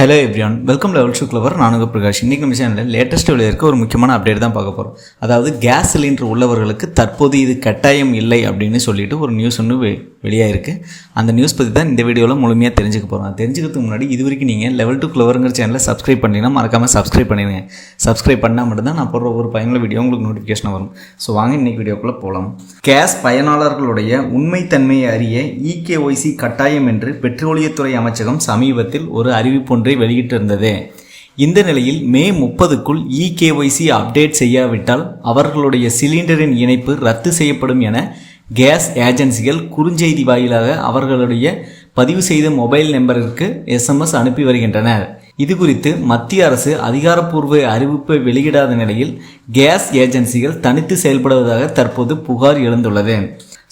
Hello everyone welcome level shoe clever நானுங்க பிரகாஷ். இன்றைக்கி நம்ம சேனலில் லேட்டஸ்ட் இருக்க ஒரு முக்கியமான அப்டேட் தான் பார்க்க போகிறோம் அதாவது கேஸ் சிலிண்டர் உள்ளவர்களுக்கு தற்போது இது கட்டாயம் இல்லை அப்படின்னு சொல்லிட்டு ஒரு நியூஸ் ஒன்று வெ இருக்குது அந்த நியூஸ் பற்றி தான் இந்த வீடியோவில் முழுமையாக தெரிஞ்சுக்க போகிறோம் தெரிஞ்சுக்கிறதுக்கு முன்னாடி இது வரைக்கும் நீங்கள் லெவல் டூ கிளவருங்கிற சேனலை சப்ஸ்கிரைப் பண்ணிங்கன்னா மறக்காமல் சப்ஸ்கிரைப் பண்ணிடுங்க. சப்ஸ்கிரைப் பண்ணால் மட்டும்தான் நான் போடுற ஒரு பயனுள்ள வீடியோ உங்களுக்கு நோட்டிஃபிகேஷன் வரும். ஸோ வாங்க இன்னைக்கு வீடியோக்குள்ளே போகலாம் கேஸ் பயனாளர்களுடைய உண்மைத்தன்மையை அறிய இகேஒய்சி கட்டாயம் என்று பெட்ரோலியத்துறை அமைச்சகம் சமீபத்தில் ஒரு அறிவிப்பு ஒன்று ஒன்றை வெளியிட்டிருந்தது. இந்த நிலையில் மே முப்பதுக்குள் இகேஒய்சி அப்டேட் செய்யாவிட்டால் அவர்களுடைய சிலிண்டரின் இணைப்பு ரத்து செய்யப்படும் என கேஸ் ஏஜென்சிகள் குறுஞ்செய்தி வாயிலாக அவர்களுடைய பதிவு செய்த மொபைல் நம்பருக்கு எஸ்எம்எஸ் அனுப்பி வருகின்றனர். இது குறித்து மத்திய அரசு அதிகாரப்பூர்வ அறிவிப்பை வெளியிடாத நிலையில் கேஸ் ஏஜென்சிகள் தனித்து செயல்படுவதாக தற்போது புகார் எழுந்துள்ளது.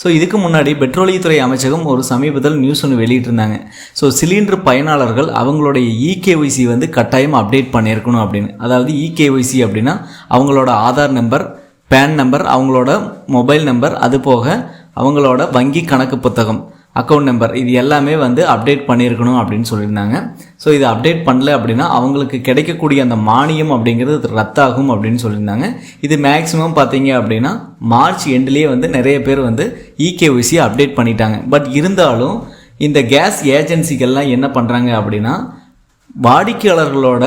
ஸோ இதுக்கு முன்னாடி பெட்ரோலியத்துறை அமைச்சகம் ஒரு சமீபத்தில் நியூஸ் ஒன்று வெளியிட்டிருந்தாங்க. ஸோ சிலிண்டர் பயனாளர்கள் அவங்களுடைய இகேஒய்சி வந்து கட்டாயம் அப்டேட் பண்ணியிருக்கணும் அப்படின்னு. அதாவது இகேஒய்சி அப்படின்னா அவங்களோட ஆதார் நம்பர் பேன் நம்பர் அவங்களோட மொபைல் நம்பர் அது போக அவங்களோட வங்கி கணக்கு புத்தகம். அக்கௌண்ட் நம்பர் இது எல்லாமே வந்து அப்டேட் பண்ணியிருக்கணும் அப்படின்னு சொல்லியிருந்தாங்க. ஸோ இது அப்டேட் பண்ணல அப்படின்னா அவங்களுக்கு கிடைக்கக்கூடிய அந்த மானியம் அப்படிங்கிறது ரத்தாகும் அப்படின்னு சொல்லியிருந்தாங்க. இது மேக்ஸிமம் பார்த்தீங்க அப்படின்னா மார்ச் எண்ட்லேயே வந்து நிறைய பேர் வந்து E அப்டேட் பண்ணிட்டாங்க. பட் இருந்தாலும் இந்த கேஸ் ஏஜென்சிகள்லாம் என்ன பண்ணுறாங்க அப்படின்னா வாடிக்கையாளர்களோட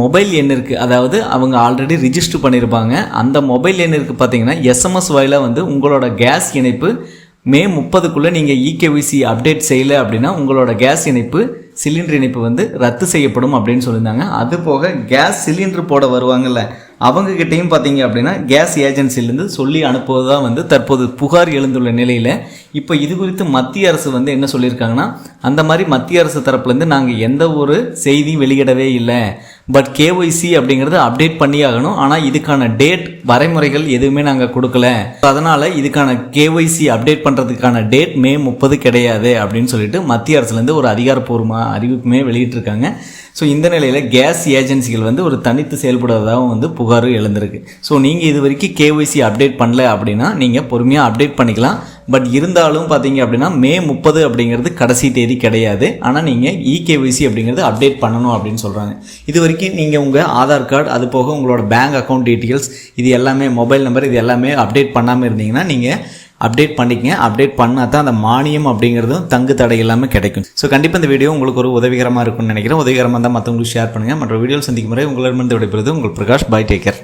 மொபைல் எண்ணிற்கு அதாவது அவங்க ஆல்ரெடி ரிஜிஸ்டர் பண்ணியிருப்பாங்க அந்த மொபைல் எண்ணிற்கு பார்த்தீங்கன்னா எஸ்எம்எஸ் வாயிலாக வந்து உங்களோட கேஸ் இணைப்பு மே முப்பதுக்குள்ளே நீங்கள் இகேவிசி அப்டேட் செய்யலை அப்படின்னா உங்களோட கேஸ் இணைப்பு சிலிண்டர் இணைப்பு வந்து ரத்து செய்யப்படும் அப்படின்னு சொல்லியிருந்தாங்க. அது போக கேஸ் சிலிண்டர் போட வருவாங்கல்ல அவங்கக்கிட்டையும் பார்த்தீங்க அப்படின்னா கேஸ் ஏஜென்சிலேருந்து சொல்லி அனுப்புவது தான் வந்து தற்போது புகார் எழுந்துள்ள நிலையில். இப்போ இது குறித்து மத்திய அரசு வந்து என்ன சொல்லியிருக்காங்கன்னா அந்த மாதிரி மத்திய அரசு தரப்புலேருந்து நாங்கள் எந்த ஒரு செய்தியும் வெளியிடவே இல்லை. பட் கேஒய்சி அப்படிங்கிறது அப்டேட் பண்ணி ஆகணும். ஆனால் இதுக்கான டேட் வரைமுறைகள் எதுவுமே நாங்கள் கொடுக்கல. அதனால் இதுக்கான கேஒய்சி அப்டேட் பண்ணுறதுக்கான டேட் மே முப்பது கிடையாது அப்படின்னு சொல்லிட்டு மத்திய அரசுலேருந்து ஒரு அதிகாரப்பூர்வமாக அறிவிப்புமே வெளியிட்டிருக்காங்க. ஸோ இந்த நிலையில் கேஸ் ஏஜென்சிகள் வந்து ஒரு தனித்து செயல்படுவதாகவும் வந்து புகார் எழுந்திருக்கு. ஸோ நீங்கள் இது வரைக்கும் கேஒய்சி அப்டேட் பண்ணல அப்படின்னா நீங்கள் பொறுமையாக அப்டேட் பண்ணிக்கலாம். பட் இருந்தாலும் பார்த்தீங்க அப்படின்னா மே முப்பது அப்படிங்கிறது கடைசி தேதி கிடையாது. ஆனால் நீங்கள் இகேவிசி அப்படிங்கிறது அப்டேட் பண்ணணும் அப்படின்னு சொல்கிறாங்க இது வரைக்கும் நீங்கள் உங்கள் ஆதார் கார்டு அது போக உங்களோட பேங்க் அக்கௌண்ட் டீட்டெயில்ஸ் இது எல்லாமே மொபைல் நம்பர் இது எல்லாமே அப்டேட் பண்ணாமல் இருந்தீங்கன்னா நீங்கள் அப்டேட் பண்ணிக்கங்க. அப்டேட் பண்ணால் தான் அந்த மானியம் அப்படிங்கிறதும் தங்கு தடை இல்லாமல் கிடைக்கும். ஸோ கண்டிப்பாக இந்த வீடியோ உங்களுக்கு ஒரு உதவிகரமாக இருக்கும்னு நினைக்கிறேன். உதவிகரமாக தான் மற்றவங்களுக்கு ஷேர் பண்ணுங்கள் மற்ற வீடியோ சந்திக்கும் முறை உங்களிடமிருந்து விடைபெறுது உங்கள் பிரகாஷ். By taker